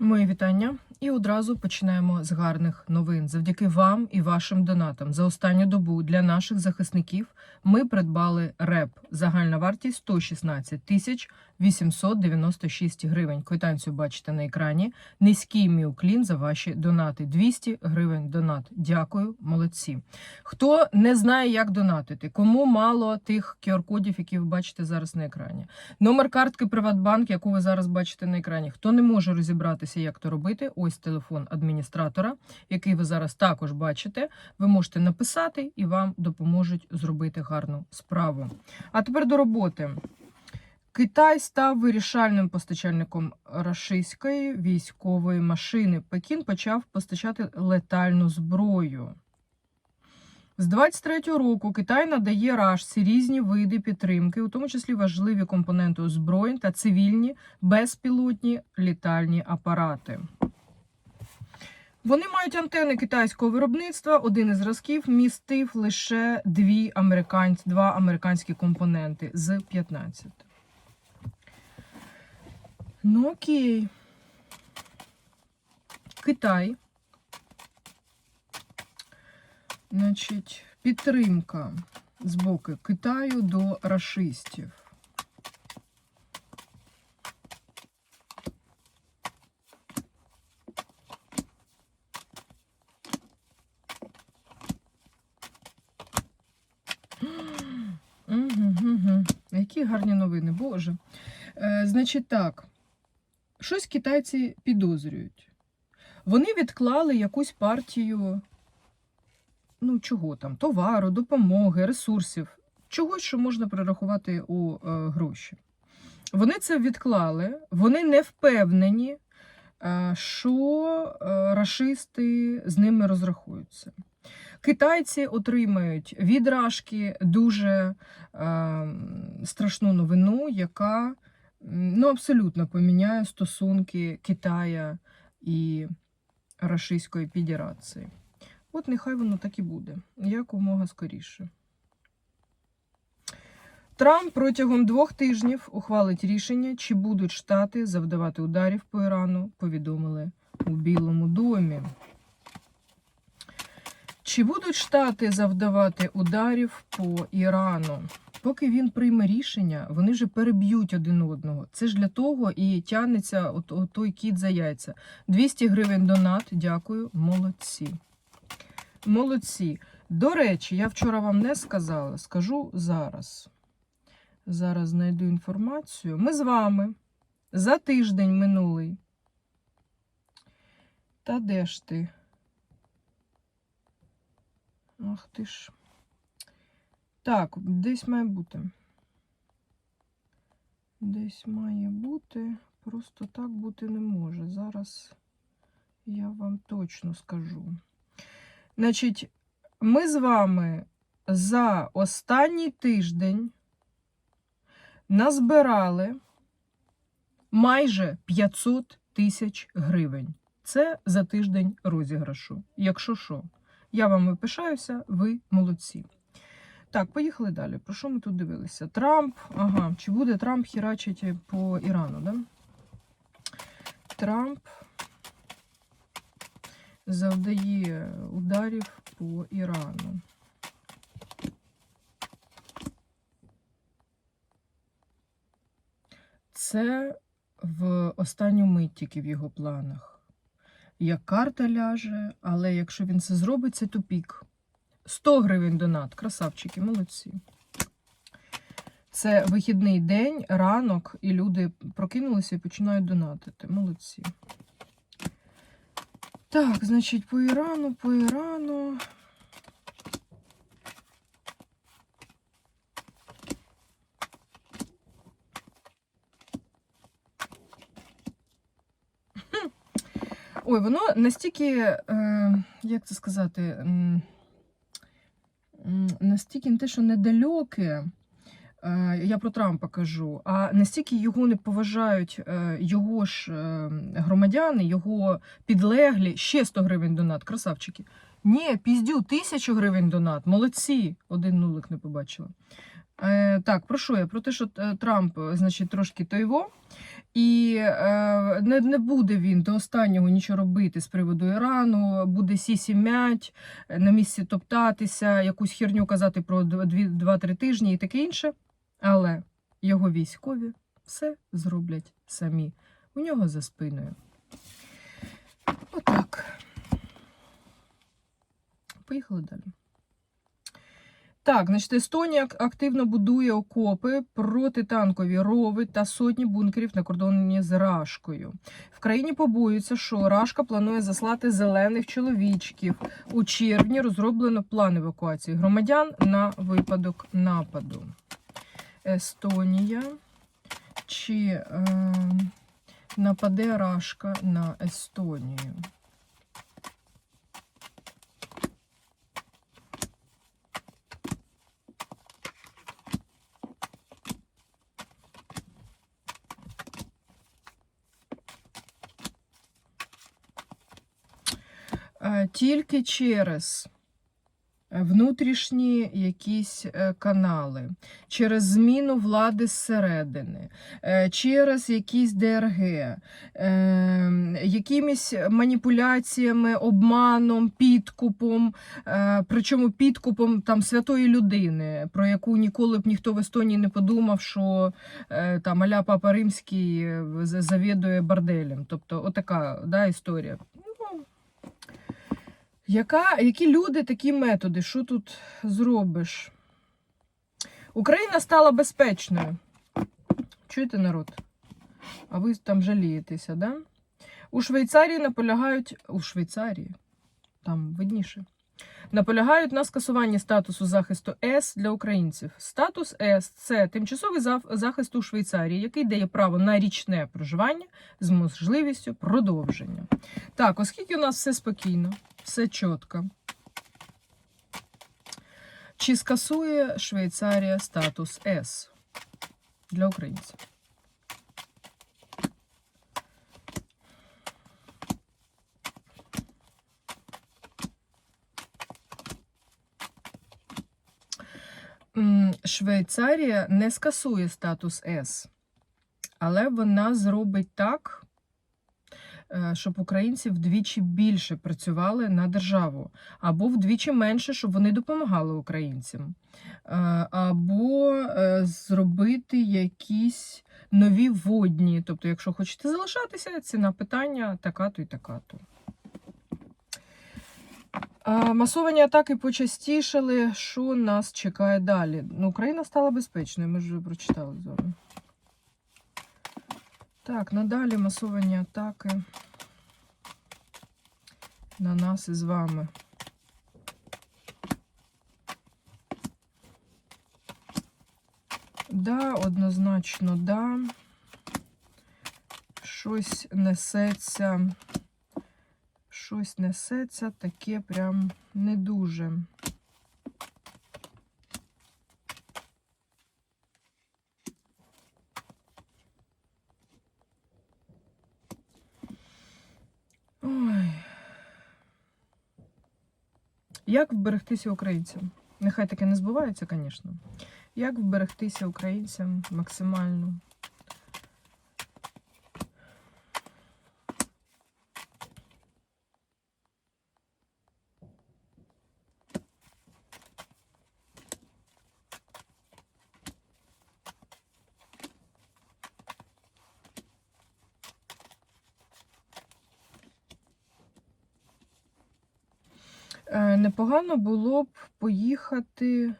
Мої вітання. І одразу починаємо з гарних новин. Завдяки вам і вашим донатам за останню добу для наших захисників ми придбали РЕП. Загальна вартість 116 тисяч 896 гривень. Квитанцію бачите на екрані. Низький мій уклін за ваші донати. 200 гривень донат. Дякую, молодці. Хто не знає, як донатити, кому мало тих QR-кодів, які ви бачите зараз на екрані. Номер картки Приватбанк, яку ви зараз бачите на екрані. Хто не може розібратися, як то робити, ось телефон адміністратора, який ви зараз також бачите. Ви можете написати і вам допоможуть зробити гарну справу. А тепер до роботи. Китай став вирішальним постачальником рашистської військової машини. Пекін почав постачати летальну зброю. З 23-го року Китай надає Рашці різні види підтримки, у тому числі важливі компоненти озброєнь та цивільні безпілотні літальні апарати. Вони мають антени китайського виробництва. Один із зразків містив лише дві американсь... два американські компоненти з 15. Ну окей. Китай. Значить, підтримка з боку Китаю до рашистів. Угу. Які гарні новини, Боже. Е, значить так, щось китайці підозрюють. Вони відклали якусь партію ну чого там, товару, допомоги, ресурсів, чогось, що можна перерахувати у е, гроші. Вони це відклали, вони не впевнені, е, що е, рашисти з ними розрахуються. Китайці отримають від Рашки дуже е, страшну новину, яка ну, абсолютно поміняє стосунки Китая і Рашистської Федерації. От нехай воно так і буде, якомога скоріше. Трамп протягом двох тижнів ухвалить рішення, чи будуть штати завдавати ударів по Ірану, повідомили у Білому домі. Чи будуть штати завдавати ударів по Ірану? Поки він прийме рішення, вони вже переб'ють один одного. Це ж для того і тягнеться от, от той кіт за яйця. 200 гривень донат, дякую, молодці. Молодці. До речі, я вчора вам не сказала, скажу зараз. Зараз знайду інформацію. Ми з вами за тиждень минулий. Та де ж ти? Ах ти ж. Так, десь має бути. Десь має бути. Просто так бути не може. Зараз я вам точно скажу. Значить, ми з вами за останній тиждень назбирали майже 500 тисяч гривень. Це за тиждень розіграшу. Якщо що, я вам пишаюся, ви молодці. Так, поїхали далі. Про що ми тут дивилися? Трамп. Ага, чи буде Трамп херачити по Ірану, да? Трамп завдає ударів по Ірану. Це в останню мить тільки в його планах. Як карта ляже, але якщо він це зробить, це тупік. 100 гривень донат, красавчики, молодці. Це вихідний день, ранок, і люди прокинулися і починають донатити. Молодці. Так, значить, по Ірану, по Ірану. Ой, воно настільки, е, як це сказати, настільки не те, що недалеке, е, я про Трампа кажу, а настільки його не поважають е, його ж е, громадяни, його підлеглі, ще 100 гривень донат, красавчики. Ні, піздю, тисячу гривень донат, молодці. Один нулик не побачила. Е, так, про що я? Про те, що е, Трамп, е, значить, трошки тойво, і е, не, не буде він до останнього нічого робити з приводу Ірану, буде сісі м'ять, е, на місці топтатися, якусь херню казати про 2-3 тижні і таке інше. Але його військові все зроблять самі. У нього за спиною. Отак. Поїхали далі. Так, значить, Естонія активно будує окопи, протитанкові рови та сотні бункерів на кордоні з Рашкою. В країні побоюються, що Рашка планує заслати зелених чоловічків. У червні розроблено план евакуації громадян на випадок нападу. Естонія. Чи е, нападе Рашка на Естонію? Тільки через внутрішні якісь е, канали, через зміну влади зсередини, е, через якісь ДРГ, е, якимись маніпуляціями, обманом, підкупом, е, причому підкупом там святої людини, про яку ніколи б ніхто в Естонії не подумав, що е, там аля Папа Римський е, завідує борделем. Тобто, отака да, історія. Яка, які люди, такі методи? Що тут зробиш? Україна стала безпечною. Чуєте, народ? А ви там жалієтеся, да? У Швейцарії наполягають. У Швейцарії, там видніше. Наполягають на скасуванні статусу захисту С для українців. Статус С це тимчасовий захист у Швейцарії, який дає право на річне проживання з можливістю продовження. Так, оскільки у нас все спокійно, все чітко. Чи скасує Швейцарія статус С для українців? Швейцарія не скасує статус С, але вона зробить так, щоб українці вдвічі більше працювали на державу, або вдвічі менше, щоб вони допомагали українцям, Е, або е, зробити якісь нові водні. Тобто, якщо хочете залишатися, ціна питання така-то і така-то. Масовані атаки почастішали. Що нас чекає далі? Ну, Україна стала безпечною, ми вже прочитали з. Так, надалі масовані атаки на нас із вами. Да, однозначно, да. Щось несеться. Щось несеться, таке прям не дуже. Як вберегтися українцям? Нехай таке не збувається, звісно. Як вберегтися українцям максимально? Непогано було б поїхати,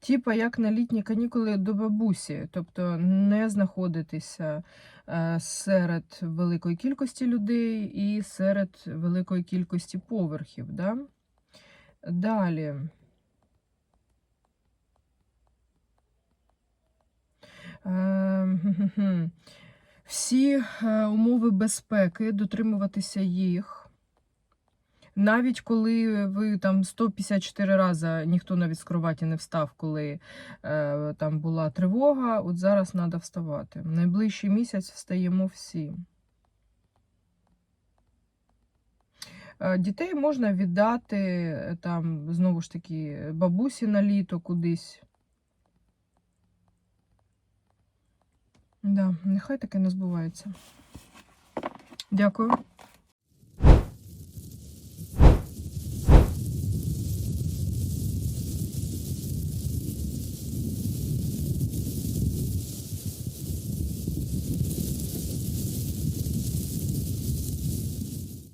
типа як на літні канікули до бабусі, тобто не знаходитися е, серед великої кількості людей і серед великої кількості поверхів. Да? Далі. Е. Всі е, умови безпеки, дотримуватися їх. Навіть коли ви там 154 рази ніхто навіть з кроваті не встав, коли е, там була тривога, от зараз треба вставати. Найближчий місяць встаємо всі. Е, Дітей можна віддати е, там знову ж таки бабусі на літо кудись. Да, нехай таке не збувається. Дякую.